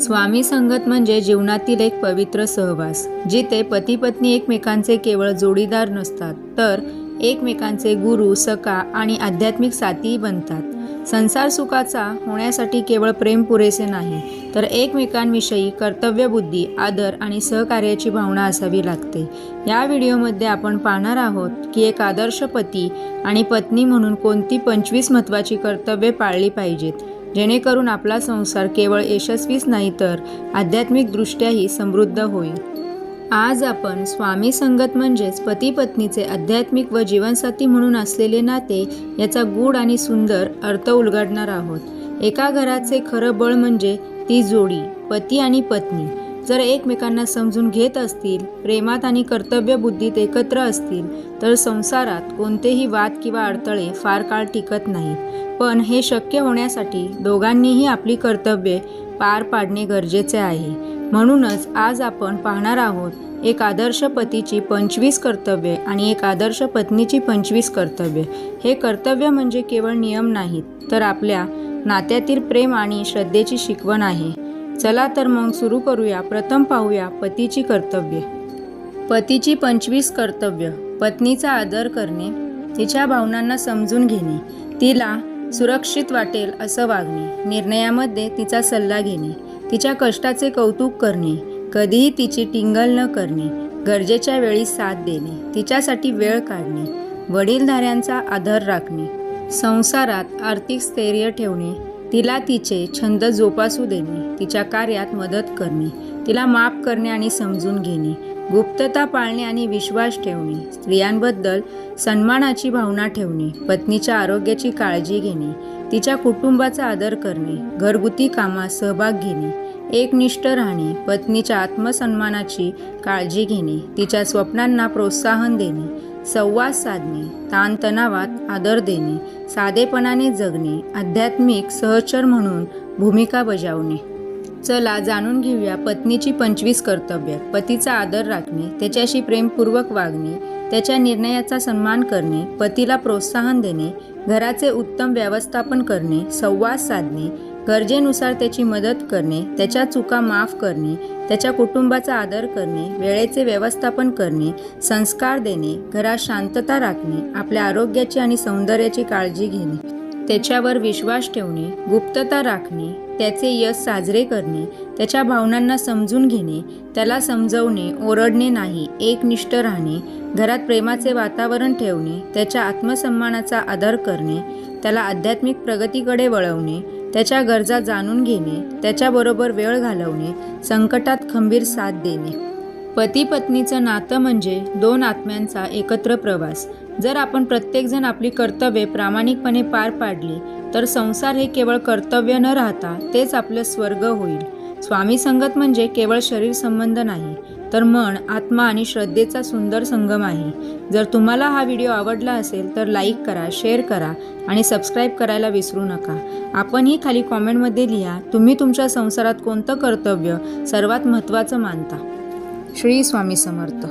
स्वामी संगत म्हणजे जीवनातील एक पवित्र सहवास जिथे पती पत्नी एकमेकांचे केवळ जोडीदार नसतात तर एकमेकांचे गुरु सखा आणि आध्यात्मिक साथीही बनतात. संसार सुखाचा होण्यासाठी केवळ प्रेम पुरेसे नाही तर एकमेकांविषयी कर्तव्यबुद्धी आदर आणि सहकार्याची भावना असावी लागते. या व्हिडिओमध्ये आपण पाहणार आहोत की एक आदर्श पती आणि पत्नी म्हणून कोणती पंचवीस महत्त्वाची कर्तव्ये पाळली पाहिजेत. जेणेकरून आपला संसार केवळ यशस्वीच नाही तर आध्यात्मिकदृष्ट्याही समृद्ध होईल. आज आपण स्वामी संगत म्हणजेच पती पत्नीचे आध्यात्मिक व जीवनसाथी म्हणून असलेले नाते याचा गूढ आणि सुंदर अर्थ उलगडणार आहोत. एका घराचे खरं बळ म्हणजे ती जोडी पती आणि पत्नी. जर एकमेकांना समजून घेत असतील प्रेमात आणि कर्तव्यबुद्धीत एकत्र असतील तर संसारात कोणतेही वाद किंवा अडथळे फार काळ टिकत नाहीत. पण हे शक्य होण्यासाठी दोघांनीही आपली कर्तव्ये पार पाडणे गरजेचे आहे. म्हणूनच आज आपण पाहणार आहोत एक आदर्श पतीची पंचवीस कर्तव्ये आणि एक आदर्श पत्नीची पंचवीस कर्तव्ये. हे कर्तव्य म्हणजे केवळ नियम नाहीत तर आपल्या नात्यातील प्रेम आणि श्रद्धेची शिकवण आहे. चला तर मग सुरू करूया. प्रथम पाहूया पतीची कर्तव्ये. पतीची पंचवीस कर्तव्य. पत्नीचा आदर करणे तिच्या भावनांना समजून घेणे तिला सुरक्षित वाटेल असं वागणे निर्णयामध्ये तिचा सल्ला घेणे तिच्या कष्टाचे कौतुक करणे कधीही तिची टिंगल न करणे गरजेच्या वेळी साथ देणे तिच्यासाठी वेळ काढणे वडीलधाऱ्यांचा आदर राखणे संसारात आर्थिक स्थैर्य ठेवणे तिला तिचे छंद जोपासू देणे तिच्या कार्यात मदत करणे तिला माफ करणे आणि समजून घेणे गुप्तता पाळणे आणि विश्वास ठेवणे स्त्रियांबद्दल सन्मानाची भावना ठेवणे पत्नीच्या आरोग्याची काळजी घेणे तिच्या कुटुंबाचा आदर करणे घरगुती कामात सहभाग घेणे एकनिष्ठ राहणे पत्नीच्या आत्मसन्मानाची काळजी घेणे तिच्या स्वप्नांना प्रोत्साहन देणे संवाद साधणे ताणतणावात आदर देणे साधेपणाने जगणे आध्यात्मिक सहचर म्हणून भूमिका बजावणे. चला जाणून घेऊया पत्नीची पंचवीस कर्तव्य पतीचा आदर राखणे त्याच्याशी प्रेमपूर्वक वागणे त्याच्या निर्णयाचा सन्मान करणे पतीला प्रोत्साहन देणे घराचे उत्तम व्यवस्थापन करणे संवाद साधणे गरजेनुसार त्याची मदत करणे त्याच्या चुका माफ करणे त्याच्या कुटुंबाचा आदर करणे वेळेचे व्यवस्थापन करणे संस्कार देणे घरात शांतता राखणे आपल्या आरोग्याची आणि सौंदर्याची काळजी घेणे त्याच्यावर विश्वास ठेवणे गुप्तता राखणे त्याचे यश साजरे करणे त्याच्या भावनांना समजून घेणे त्याला समजवणे ओरडणे नाही एकनिष्ठ राहणे घरात प्रेमाचे वातावरण ठेवणे त्याच्या आत्मसन्मानाचा आदर करणे त्याला आध्यात्मिक प्रगतीकडे वळवणे त्याच्या गरजा जाणून घेणे त्याच्याबरोबर वेळ घालवणे संकटात खंबीर साथ देणे. पती पत्नीचं नातं म्हणजे दोन आत्म्यांचा एकत्र प्रवास. जर आपण प्रत्येकजण आपली कर्तव्ये प्रामाणिकपणे पार पाडली तर संसार हे केवळ कर्तव्य न राहता तेच आपलं स्वर्ग होईल. स्वामी संगत म्हणजे केवळ शरीर संबंध नाही तर मन आत्मा आणि श्रद्धेचा सुंदर संगम आहे. जर तुम्हाला हा व्हिडिओ आवडला असेल तर लाईक करा शेअर करा आणि सबस्क्राईब करायला विसरू नका. आपणही खाली कॉमेंटमध्ये लिहा तुम्ही तुमच्या संसारात कोणतं कर्तव्य सर्वात महत्त्वाचं मानता. श्री स्वामी समर्थ.